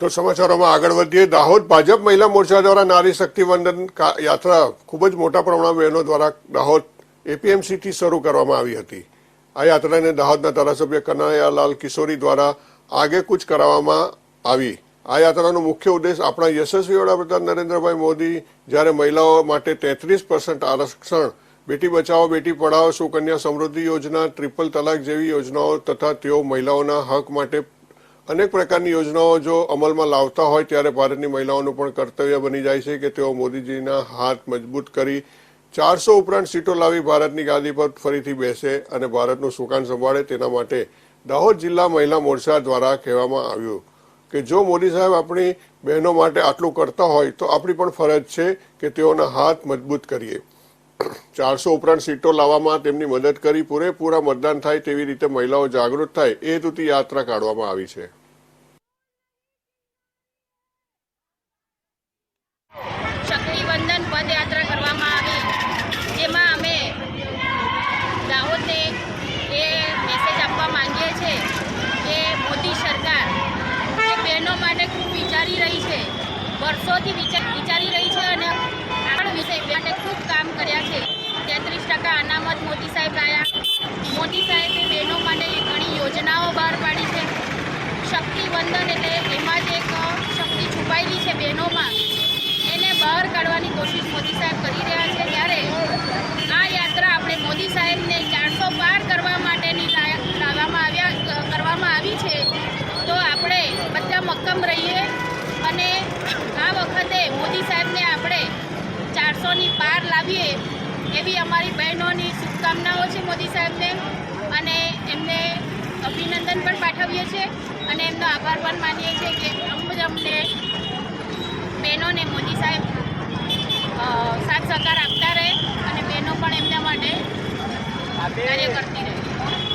તો સમાચારોમાં આગળ વધીએ. દાહોદ ભાજપ મહિલા મોરચા દ્વારા નારી શક્તિ વંદન યાત્રા ખૂબ જ મોટા પ્રમાણમાં બહેનો દ્વારા દાહોદ એપીએમસીથી શરૂ કરવામાં આવી હતી. આ યાત્રાને દાહોદના ધારાસભ્ય કનૈયાલાલ કિશોરી દ્વારા આગેકૂચ કરાવવામાં આવી. આ યાત્રાનો મુખ્ય ઉદ્દેશ આપણા યશસ્વી વડાપ્રધાન નરેન્દ્રભાઈ મોદી જ્યારે મહિલાઓ માટે તેત્રીસ પર્સન્ટ આરક્ષણ, બેટી બચાવો, બેટી પઢાઓ, સુકન્યા સમૃદ્ધિ યોજના ટ્રિપલ તલાક જેવી યોજનાઓ તથા તેઓ મહિલાઓના હક માટે અનેક પ્રકારની યોજનાઓ જો અમલમાં લાવતા હોય ત્યારે ભારતની મહિલાઓનું પણ કર્તવ્ય બની જાય છે કે તેઓ મોદીજીના હાથ મજબૂત કરી ચારસો ઉપરાંત સીટો લાવી ભારતની ગાદી પર ફરીથી બેસે અને ભારતનું સુકાન સંભાળે તેના માટે દાહોદ જિલ્લા મહિલા મોરચા દ્વારા કહેવામાં આવ્યું કે જો મોદી સાહેબ આપણી બહેનો માટે આટલું કરતા હોય તો આપણી પણ ફરજ છે કે તેઓના હાથ મજબૂત કરીએ. ચારસો ઉપરાંત સીટો લાવવામાં તેમની મદદ કરી પૂરેપૂરા મતદાન થાય તેવી રીતે મહિલાઓ જાગૃત થાય એ હેતુથી યાત્રા કાઢવામાં આવી છે. શક્તિવંદન પદયાત્રા ટકા મોદી સાહેબ આવ્યા મોદી સાહેબે બહેનો માટે ઘણી યોજનાઓ બહાર પાડી છે. શક્તિવંદન એટલે એમાં જ એક શક્તિ છુપાયેલી છે બહેનોમાં. એને બહાર કાઢવાની કોશિશ મોદી સાહેબ કરી રહ્યા છે. ત્યારે આ યાત્રા આપણે મોદી સાહેબને ચારસો પાર કરવા માટેની લાવવામાં આવ્યા કરવામાં આવી છે. તો આપણે બધા મક્કમ રહીએ અને આ વખતે મોદી સાહેબને આપણે ચારસોની પાર લાવીએ. એવી અમારી બહેનોની શુભકામનાઓ છે મોદી સાહેબને અને એમને અભિનંદન પણ પાઠવીએ છીએ અને એમનો આભાર પણ માનીએ છીએ કે અમ જ અમને બહેનોને મોદી સાહેબ સાથ સહકાર આપતા રહે અને બહેનો પણ એમના માટે કાર્ય કરતી રહે.